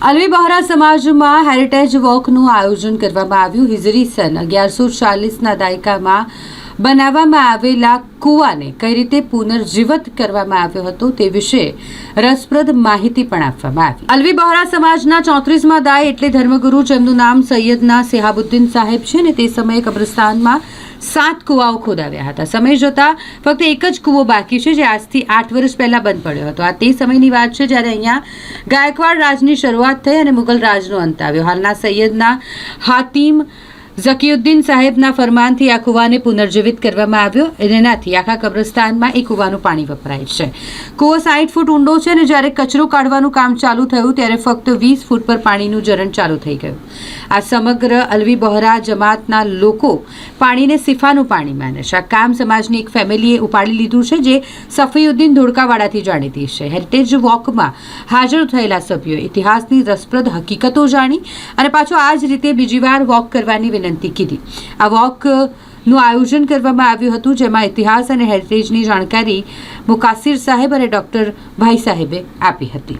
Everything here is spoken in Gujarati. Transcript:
અલવી બહોરા સમાજમાં હેરિટેજ વોકનું આયોજન કરવામાં આવ્યું. હિજરી સન અગિયારસો ચાલીસના દાયકામાં બનાવવામાં આવેલા કૂવાને કઈ રીતે પુનર્જીવિત કરવામાં આવ્યો હતો તે વિશે રસપ્રદ માહિતી પણ આપવામાં આવી. અલવી બહોરા સમાજના ચોત્રીસમાં દાય એટલે ધર્મગુરુ, જેમનું નામ સૈયદના સિહાબુદ્દીન સાહેબ છે ને તે સમયે કબ્રસ્તાનમાં સાત કૂવાઓ ખોદાવ્યા હતા. સમય જતાં ફક્ત એક જ કૂવો બાકી છે, જે આજથી આઠ વર્ષ પહેલા બંધ પડ્યો હતો. આ તે સમયની વાત છે, જ્યારે અહીંયા ગાયકવાડ રાજની શરૂઆત થઈ અને મુગલ રાજનો અંત આવ્યો. હાલના સૈયદના હાતિમ ઝકીઉદ્દીન સાહેબના ફરમાનથી આ કૂવાને પુનર્જીવિત કરવામાં આવ્યો. અને એનાથી આખા કબ્રસ્તાનમાં એ કૂવાનું પાણી વપરાય છે. કૂવો સાઠ ફૂટ ઊંડો છે અને જ્યારે કચરો કાઢવાનું કામ ચાલુ થયું ત્યારે ફક્ત વીસ ફૂટ પર પાણીનું જરણ ચાલુ થઈ ગયું. આ સમગ્ર અલવી બહોરા જમાતના લોકો પાણીને સિફાનું પાણી માને છે. આ કામ સમાજની એક ફેમિલીએ ઉપાડી લીધું છે, જે સફીઉદ્દીન ધોળકાવાડાથી જાણીતી છે. હેરિટેજ વોકમાં હાજર થયેલા સભ્યોએ ઇતિહાસની રસપ્રદ હકીકતો જાણી અને પાછો આ જ રીતે બીજી વાર વોક કરવાની વિનંતી કીધી. આ વોકનું આયોજન કરવામાં આવ્યું હતું, જેમાં ઇતિહાસ અને હેરિટેજની જાણકારી મુકાસિર સાહેબ અને ડૉક્ટર ભાઈ સાહેબે આપી હતી.